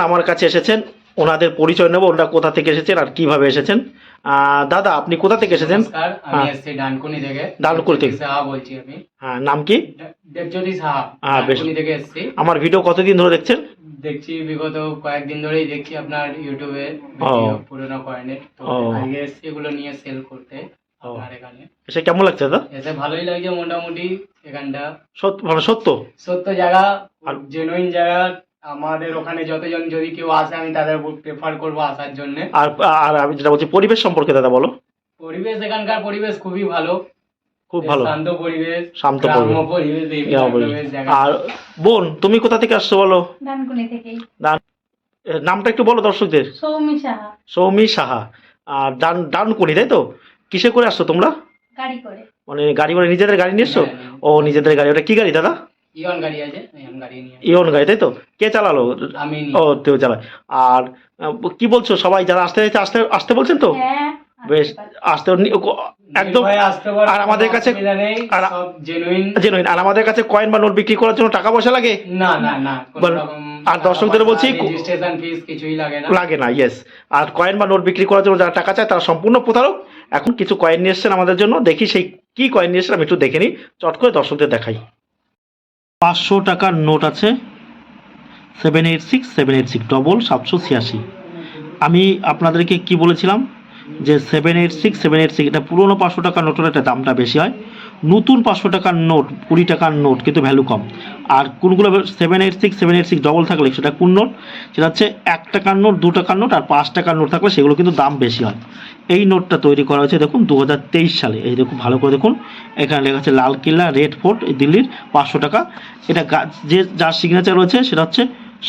আমার কাছে এসেছেন ওনাদের পরিচয় নেব ওনারা কোথা থেকে এসেছেন আর কীভাবে এসেছেন। দাদা আপনি কোথা থেকে এসেছেন? হ্যাঁ। ডানকুনি থেকে। ডানকুনি থেকে। সাহা বলছি আমি। হ্যাঁ নাম কি? দেবজ্যোতি সাহা হ্যাঁ, বেশ। থেকে এসছি। আমার ভিডিও কতদিন ধরে দেখছেন? দেখছি বিগত কয়েকদিন ধরেই দেখছি আপনার ইউটিউবে। পুরোনো কয়েনের। তো ও। আজকে এসছি এগুলো নিয়ে সেল করতে কেমন লাগছে দাদা? এসে ভালোই লাগছে মোটামুটি এখানটা। সত্য মানে সত্য? সত্য জায়গা জেনুইন জায়গা আমাদের ওখানে যতজন যদি কেউ আসে আমি তাদের প্রেফার করব আসার জন্য। আর আর আমি যেটা বলছি পরিবেশ সম্পর্কে দাদা বলো। পরিবেশ এখানকার পরিবেশ খুবই ভালো। খুব ভালো। শান্ত পরিবেশ শান্ত পরিবেশ। আর বোন তুমি কোথা থেকে আসছো বলো? ডানকুনি থেকেই। এ, নামটা একটু বলো দর্শকদের। সৌমি সাহা। সৌমি সাহা। আর ডান ডানকুনি তাই তো? কিসে করে আসছো তোমরা? গাড়ি করে। মানে গাড়ি করে নিজেদের গাড়ি নিয়ে এসছো? হ্যাঁ, ও নিজেদের গাড়ি। ওটা কি গাড়ি দাদা? ইয়ন গাড়ি আছে ইয়ন গাড়ি নিয়ে ইওন গাড়ি তাই তো? কে চালালো? আমি ও তেও চালায়। আর কি বলছো সবাই যারা আসতে চাইছে আসতে আসতে বলছেন তো? হ্যাঁ বেশ আসতে একদম আর আমাদের কাছে- আর- সব জেনুইন জেনুইন আর আমাদের কাছে কয়েন বা নোট বিক্রি করার জন্য টাকা পয়সা লাগে? না না না আর দর্শকদের বলছি, রেজিস্ট্রেশন ফিস কিছুই লাগে না। লাগে না ইয়েস আর কয়েন বা নোট বিক্রি করার জন্য যারা টাকা চায় তারা সম্পূর্ণ প্রতারক। এখন কিছু কয়েন নিয়ে এসছেন আমাদের জন্য দেখি সেই কি কয়েন নিয়ে এসছেন আমি একটু দেখে নিই চট করে দর্শকদের দেখাই। পাঁচশো টাকার নোট আছে। Seven eight six, seven eight six, double সাতশো ছিয়াশি। আমি আপনাদেরকে কি বলেছিলাম? যে seven eight six, seven eight six, এটা পুরোনো পাঁচশো টাকার নোটের একটা দামটা বেশি হয়। নতুন পাঁচশো টাকার নোট, কুড়ি টাকার নোট কিন্তু ভ্যালু কম। আর কোনগুলো seven eight six seven eight six double থাকলে সেটা কোন নোট? সেটা হচ্ছে এক টাকার নোট, দু টাকার নোট আর পাঁচ টাকার নোট থাকলে সেগুলো কিন্তু দাম বেশি হয়। এই নোটটা তৈরি করা হয়েছে দেখুন দু হাজার তেইশ সালে। এই দেখুন, ভালো করে দেখুন। এখানে লেখা আছে লালকিল্লা, রেড ফোর্ট, দিল্লির পাঁচশো টাকা। এটা যে যার সিগনেচার রয়েছে সেটা হচ্ছে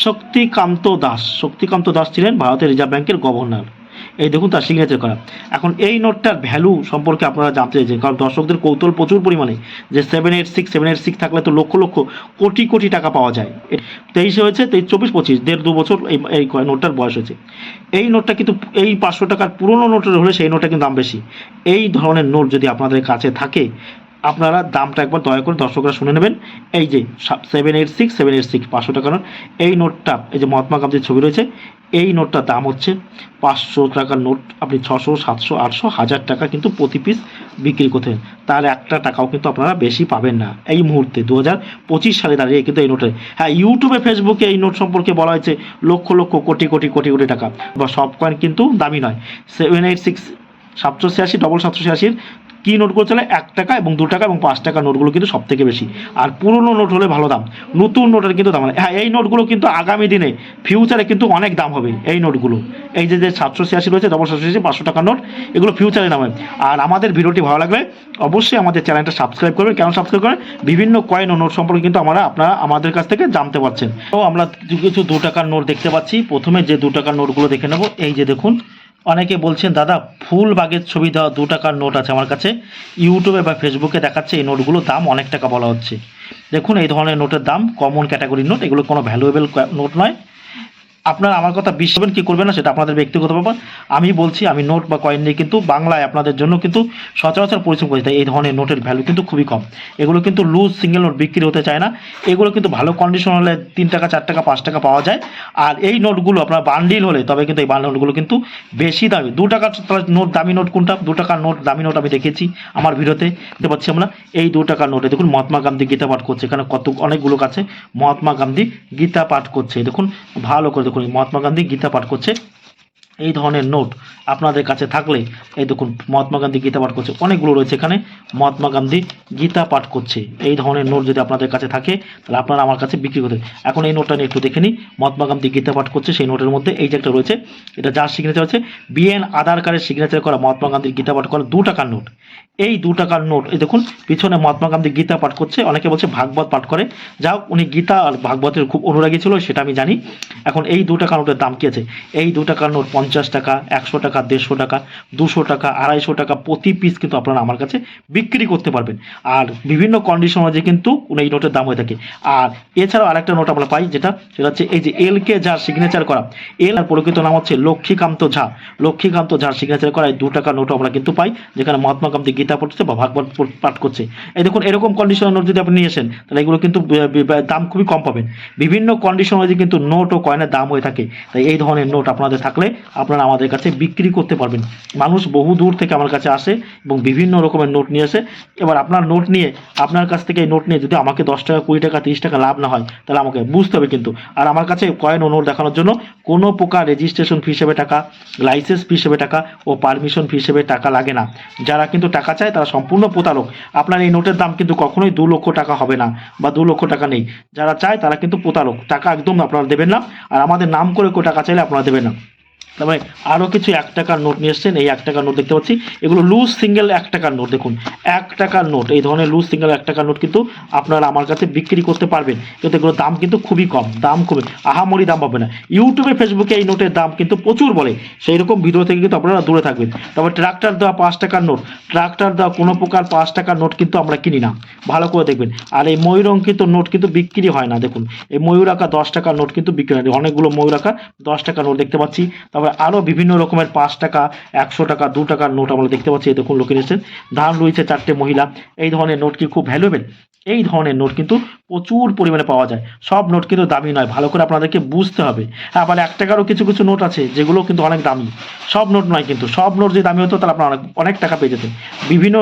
শক্তিকান্ত দাস। শক্তিকান্ত দাস ছিলেন ভারতের রিজার্ভ ব্যাংকের গভর্নর। এই দেখুন তার সিগনেচার করা। এখন এই নোটটার ভ্যালু সম্পর্কে আপনারা জানতে চাইছেন, কারণ দর্শকদের কৌতূহল প্রচুর পরিমাণে যে seven eight six seven eight six থাকলে তো লক্ষ লক্ষ, কোটি কোটি টাকা পাওয়া যায়। তেইশে হয়েছে, তেইশ, চব্বিশ, পঁচিশ, দেড়, দু বছর এই এই নোটটার বয়স হয়েছে। এই নোটটা কিন্তু, এই পাঁচশো টাকার পুরনো নোটের হলে সেই নোটটা কিন্তু দাম বেশি। এই ধরনের নোট যদি আপনাদের কাছে থাকে আপনারা দামটা একবার দয়া করে দর্শকরা শুনে নেবেন। এই যে seven eight six seven eight six পাঁচশো টাকার নোট। এই নোটটা, এই যে মহাত্মা গান্ধীর ছবি রয়েছে, এই নোটটার দাম হচ্ছে পাঁচশো টাকার নোট। আপনি ছশো, সাতশো, আটশো, হাজার টাকা কিন্তু প্রতি পিস বিক্রি করতেন তার একটা টাকাও কিন্তু আপনারা বেশি পাবেন না। এই মুহূর্তে দু হাজার পঁচিশ সালে দাঁড়িয়ে কিন্তু এই নোটে হ্যাঁ ইউটিউবে ফেসবুকে এই নোট সম্পর্কে বলা হয়েছে লক্ষ লক্ষ, কোটি কোটি কোটি কোটি টাকা। বা সব কয়েন কিন্তু দামি নয়। সেভেন এইট সিক্স সাতশো ছিয়াশি ডবল সাতশো ছিয়াশির কী নোটগুলো চলে এক টাকা এবং দু টাকা এবং পাঁচ টাকা নোটগুলো কিন্তু সব থেকে বেশি। আর পুরনো নোট হলে ভালো দাম। নতুন নোটের কিন্তু দাম হ্যাঁ এই নোটগুলো কিন্তু আগামী দিনে ফিউচারে কিন্তু অনেক দাম হবে এই নোটগুলো এই যে যে সাতশো ছিয়াশি রয়েছে ডবল সাতশো ছিয়াশি, পাঁচশো টাকার নোট এগুলো ফিউচারে দাম হবে। আর আমাদের ভিডিওটি ভালো লাগলে অবশ্যই আমাদের চ্যানেলটা সাবস্ক্রাইব করবেন। কেন সাবস্ক্রাইব করেন? বিভিন্ন কয়েন ও নোট সম্পর্কে কিন্তু আমরা আপনারা আমাদের কাছ থেকে জানতে পারছেন। তো আমরা কিছু কিছু দু টাকার নোট দেখতে পাচ্ছি। প্রথমে যে দু টাকার নোটগুলো দেখে নেব। এই যে দেখুন অনেকে বলছেন, দাদা, ফুল বাগের ছবি দেওয়া দু টাকার নোট আছে আমার কাছে। ইউটিউবে বা ফেসবুকে দেখাচ্ছে এই নোটগুলোর দাম অনেক টাকা বলা হচ্ছে। দেখুন, এই ধরনের নোটের দাম কমন ক্যাটাগরির নোট, এগুলো কোনো ভ্যালুয়েবল নোট নয়। আপনারা আমার কথা বিশ্বাস কি করবেন না সেটা আপনাদের ব্যক্তিগত ব্যাপার। আমি বলছি, আমি নোট বা কয়েন নিয়ে কিন্তু বাংলায় আপনাদের জন্য কিন্তু সচরাচর পরিশ্রম তাই এই ধরনের নোটের ভ্যালু কিন্তু খুবই কম। এগুলো কিন্তু লুজ সিঙ্গেল নোট বিক্রি হতে চায় না। এগুলো কিন্তু ভালো কন্ডিশন হলে তিন টাকা, চার টাকা, পাঁচ টাকা পাওয়া যায়। আর এই নোটগুলো আপনার বান্ডিল হলে, তবে কিন্তু এই বান্ডিল নোটগুলো কিন্তু বেশি দামি। দু টাকার নোট দামি নোট কোনটা? দু টাকার নোট দামি নোট আমি দেখেছি আমার ভিডিওতে। দেখতে পাচ্ছি আমরা এই দু টাকার নোটে দেখুন, মহাত্মা গান্ধী গীতা পাঠ করছে। এখানে কত, অনেকগুলো কাছে মহাত্মা গান্ধী গীতা পাঠ করছে। দেখুন, ভালো করে এই মহাত্মা গান্ধী গীতা পাঠ করছে। এই ধরনের নোট আপনাদের কাছে থাকলে, এই দেখুন, মহাত্মা গান্ধী গীতা পাঠ করছে, অনেকগুলো রয়েছে এখানে, মহাত্মা গান্ধী গীতা পাঠ করছে, এই ধরনের নোট যদি আপনাদের কাছে থাকে, তাহলে আপনারা আমার কাছে বিক্রি করতে এখন এই নোটটা নিয়ে একটু দেখে নিই, মহাত্মা গান্ধী গীতা পাঠ করছে, সেই নোটের মধ্যে এই যে একটা রয়েছে, এটা যার সিগনেচার আছে বিএন আধার কার্ডের সিগনেচার করা মহাত্মা গান্ধীর গীতা পাঠ করা দু টাকার নোট। এই দু টাকার নোট, এই দেখুন, পিছনে মহাত্মা গান্ধী গীতা পাঠ করছে, অনেকে বলছে ভাগবত পাঠ করে। যাও উনি গীতা আর ভাগবতের খুব অনুরাগী ছিল, সেটা আমি জানি। এখন এই দু টাকার নোটের দাম কি আছে? এই দু টাকার নোট পঞ্চাশ পঞ্চাশ টাকা, একশো টাকা, দেড়শো টাকা, দুশো টাকা, আড়াইশো টাকা প্রতি পিস কিন্তু আপনারা আমার কাছে বিক্রি করতে পারবেন। আর বিভিন্ন কন্ডিশন অনুযায়ী কিন্তু এই নোটের দাম হয়ে থাকে। আর এছাড়াও আরেকটা নোট আমরা পাই যেটা, সেটা হচ্ছে এই যে এল কে যার সিগনেচার করা। এল আর প্রকৃত নাম হচ্ছে লক্ষ্মীকান্ত ঝা লক্ষ্মীকান্ত ঝার সিগনেচার করা এই দু টাকা নোট আমরা কিন্তু পাই, যেখানে মহাত্মা গান্ধী গীতা পড়ছে বা ভাগবত পাঠ করছে। এই দেখুন, এরকম কন্ডিশনের নোট যদি আপনি নিয়ে আসেন, তাহলে এগুলো কিন্তু দাম খুবই কম পাবেন। বিভিন্ন কন্ডিশন অনুযায়ী কিন্তু নোট ও কয়েনের দাম হয়ে থাকে। তাই এই ধরনের নোট আপনাদের থাকলে আপনারা আমাদের কাছে বিক্রি করতে পারবেন। মানুষ বহু দূর থেকে আমার কাছে আসে এবং বিভিন্ন রকমের নোট নিয়ে আসে। এবার আপনার নোট নিয়ে, আপনার কাছ থেকে এই নোট নিয়ে যদি আমাকে দশ টাকা, কুড়ি টাকা, তিরিশ টাকা লাভ না হয়, তাহলে আমাকে বুঝতে হবে কিন্তু। আর আমার কাছে কয়েন ও নোট দেখানোর জন্য কোনো প্রকার রেজিস্ট্রেশন ফি হিসেবে টাকা লাইসেন্স ফি হিসেবে টাকা ও পারমিশন ফি হিসেবে টাকা লাগে না। যারা কিন্তু টাকা চায়, তারা সম্পূর্ণ প্রতারক। আপনার এই নোটের দাম কিন্তু কখনোই দু লক্ষ টাকা হবে না বা দু লক্ষ টাকা নেই। যারা চায়, তারা কিন্তু প্রতারক। টাকা একদম আপনারা দেবেন না। আর আমাদের নাম করে কেউ টাকা চাইলে আপনারা দেবেন না। তারপরে আরও কিছু এক টাকার নোট নিয়ে এসছেন, এই এক টাকার নোট দেখতে পাচ্ছি। এগুলো লুজ সিঙ্গেল এক টাকার নোট, দেখুন, এক টাকার নোট, এই ধরনের লুজ সিঙ্গেল এক টাকার নোট কিন্তু আপনারা আমার কাছে বিক্রি করতে পারবেন। কিন্তু এগুলোর দাম কিন্তু খুবই কম, দাম খুবই, আহামরি দাম পাবে না। ইউটিউবে, ফেসবুকে এই নোটের দাম কিন্তু প্রচুর বলে সেই রকম ভিডিও থেকে কিন্তু আপনারা দূরে থাকবেন। তারপর ট্রাক্টর দেওয়া পাঁচ টাকার নোট ট্রাক্টর দেওয়া কোনো প্রকার পাঁচ টাকার নোট কিন্তু আমরা কিনি না, ভালো করে দেখবেন। আর এই ময়ূর অঙ্কিত নোট কিন্তু বিক্রি হয় না, দেখুন, এই ময়ূর আঁকা দশ টাকার নোট কিন্তু বিক্রি হয় অনেকগুলো ময়ূর আঁকা দশ টাকার নোট দেখতে পাচ্ছি। তারপরে আরও বিভিন্ন রকমের পাঁচ টাকা, একশো টাকা, দু টাকার নোট আমরা দেখতে পাচ্ছি। দেখুন লোকে নিয়েছেন ধান রয়েছে চারটে মহিলা। এই ধরনের নোট কি খুব ভ্যালুয়েবল এই ধরনের নোট কিন্তু প্রচুর পরিমাণে পাওয়া যায়। সব নোট কিন্তু দামি নয়, ভালো করে আপনাদেরকে বুঝতে হবে। হ্যাঁ আবার এক টাকারও কিছু কিছু নোট আছে, যেগুলো কিন্তু অনেক দামি। সব নোট নয় কিন্তু, সব নোট যদি দামি হতো, তাহলে আপনারা অনেক অনেক টাকা পেয়ে যেতেন। বিভিন্ন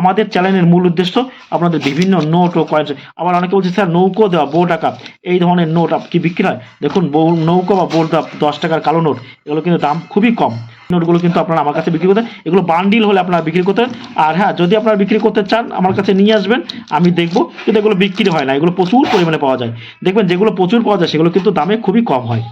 আমাদের চ্যানেলের মূল উদ্দেশ্য আপনাদের বিভিন্ন নোট ও কয়েন আবার অনেকে বলছে, স্যার, নৌকো দেওয়া বউ টাকা এই ধরনের নোট কি বিক্রি হয়? দেখুন, বউ, নৌকো বা বোর দেওয়া দশ টাকার কালো নোট, এগুলো কিন্তু দাম খুবই কম। নোটগুলো কিন্তু আপনারা আমার কাছে বিক্রি করতেন এগুলো বান্ডিল হলে আপনারা বিক্রি করতেন আর হ্যাঁ যদি আপনারা বিক্রি করতে চান, আমার কাছে নিয়ে আসবেন, আমি দেখব কিন্তু এগুলো বিক্রি হয় না, এগুলো প্রচুর পরিমাণে পাওয়া যায়। দেখবেন যেগুলো প্রচুর পাওয়া যায়, সেগুলো কিন্তু দামে খুবই কম হয়।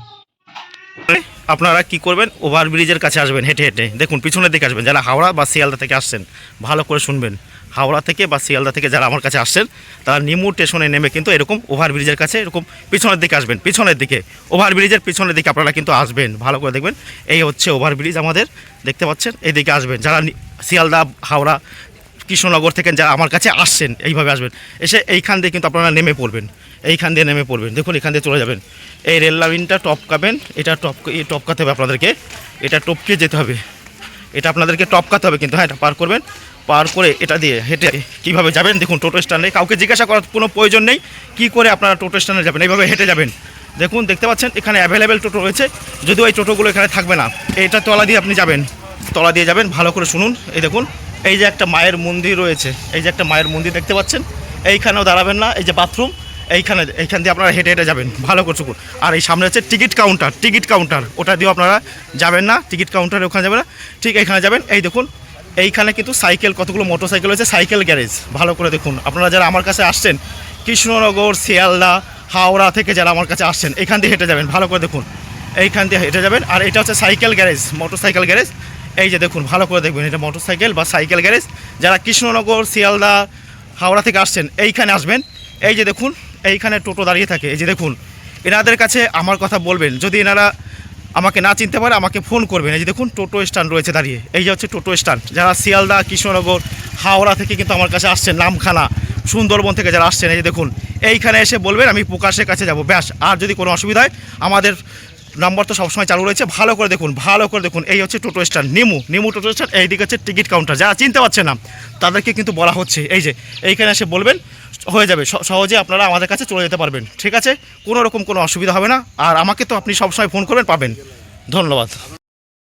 আপনারা কি করবেন? ওভারব্রিজের কাছে আসবেন, হেঁটে হেঁটে। দেখুন, পিছনের দিকে আসবেন, যারা হাওড়া বা শিয়ালদা থেকে আসছেন, ভালো করে শুনবেন। হাওড়া থেকে বা শিয়ালদা থেকে যারা আমার কাছে আসছেন, তারা নিমু স্টেশনে নেমে কিন্তু এরকম ওভারব্রিজের কাছে এরকম পিছনের দিকে আসবেন, পিছনের দিকে। ওভারব্রিজের পিছনের দিকে আপনারা কিন্তু আসবেন, ভালো করে দেখবেন। এই হচ্ছে ওভারব্রিজ আমাদের, দেখতে পাচ্ছেন? এইদিকে আসবেন। যারা শিয়ালদা, হাওড়া, কৃষ্ণনগর থেকে যারা আমার কাছে আসছেন, এইভাবে আসবেন। এসে এইখান দিয়ে কিন্তু আপনারা নেমে পড়বেন। এইখান দিয়ে নেমে পড়বেন। দেখুন, এখান দিয়ে চলে যাবেন। এই রেল লাইনটা টপকাবেন এটা টপ টপকাতে হবে আপনাদেরকে। এটা টপকে যেতে হবে। এটা আপনাদেরকে টপকাতে হবে কিন্তু হ্যাঁ এটা পার করবেন। পার করে এটা দিয়ে হেঁটে কীভাবে যাবেন? দেখুন, টোটো স্ট্যান্ডে কাউকে জিজ্ঞাসা করার কোনো প্রয়োজন নেই। কী করে আপনারা টোটো স্ট্যান্ডে যাবেন? এইভাবে হেঁটে যাবেন। দেখুন, দেখতে পাচ্ছেন, এখানে অ্যাভেলেবেল টোটো রয়েছে। যদিও এই টোটোগুলো এখানে থাকবে না। এটা তলা দিয়ে আপনি যাবেন। তলা দিয়ে যাবেন, ভালো করে শুনুন। এই দেখুন, এই যে একটা মায়ের মন্দির রয়েছে। এই যে একটা মায়ের মন্দির দেখতে পাচ্ছেন। এইখানেও দাঁড়াবেন না। এই যে বাথরুম এইখানে, এইখান দিয়ে আপনারা হেঁটে হেঁটে যাবেন। ভালো করে শুকুন আর এই সামনে হচ্ছে টিকিট কাউন্টার টিকিট কাউন্টার ওটা দিয়েও আপনারা যাবেন না। টিকিট কাউন্টারে ওখানে যাবেন না। ঠিক এইখানে যাবেন। এই দেখুন এইখানে কিন্তু সাইকেল, কতগুলো মোটর সাইকেল রয়েছে, সাইকেল গ্যারেজ। ভালো করে দেখুন। আপনারা যারা আমার কাছে আসছেন, কৃষ্ণনগর, শিয়ালদা, হাওড়া থেকে যারা আমার কাছে আসছেন, এখান দিয়ে হেঁটে যাবেন। ভালো করে দেখুন। এইখান দিয়ে হেঁটে যাবেন। আর এটা হচ্ছে cycle garage motor cycle garage. এই যে দেখুন, ভালো করে দেখবেন, এটা মোটর সাইকেল বা সাইকেল গ্যারেজ। যারা কৃষ্ণনগর, শিয়ালদা, হাওড়া থেকে আসছেন, এইখানে আসবেন। এই যে দেখুন, এইখানে টোটো দাঁড়িয়ে থাকে। এই যে দেখুন, এনাদের কাছে আমার কথা বলবেন। যদি এনারা আমাকে না চিনতে পারে, আমাকে ফোন করবেন এই যে দেখুন, টোটো স্ট্যান্ড রয়েছে দাঁড়িয়ে। এই যে হচ্ছে টোটো স্ট্যান্ড। যারা শিয়ালদা, কৃষ্ণনগর, হাওড়া থেকে কিন্তু আমার কাছে আসছেন, নামখানা, সুন্দরবন থেকে যারা আসছেন, এই যে দেখুন, এইখানে এসে বলবেন, আমি প্রকাশের কাছে যাব। ব্যাস, আর যদি কোনো অসুবিধা হয়, আমাদের নাম্বার তো সবসময় চালু রয়েছে। ভালো করে দেখুন, ভালো করে দেখুন, এই হচ্ছে টোটো স্ট্যান্ড, নিমু নিমু টোটো স্ট্যান্ড, এইদিকে হচ্ছে টিকিট কাউন্টার। যারা চিনতে পারছেন না, তাদেরকে কিন্তু বলা হচ্ছে। এই যে, এইখানে এসে বলবেন হয়ে যাবে। সহজে আপনারা আমাদের কাছে চলে যেতে পারবেন। ঠিক আছে? কোনো রকম কোনো অসুবিধা হবে না। আর আমাকে তো আপনি সবসময় ফোন করবেন, পাবেন। ধন্যবাদ।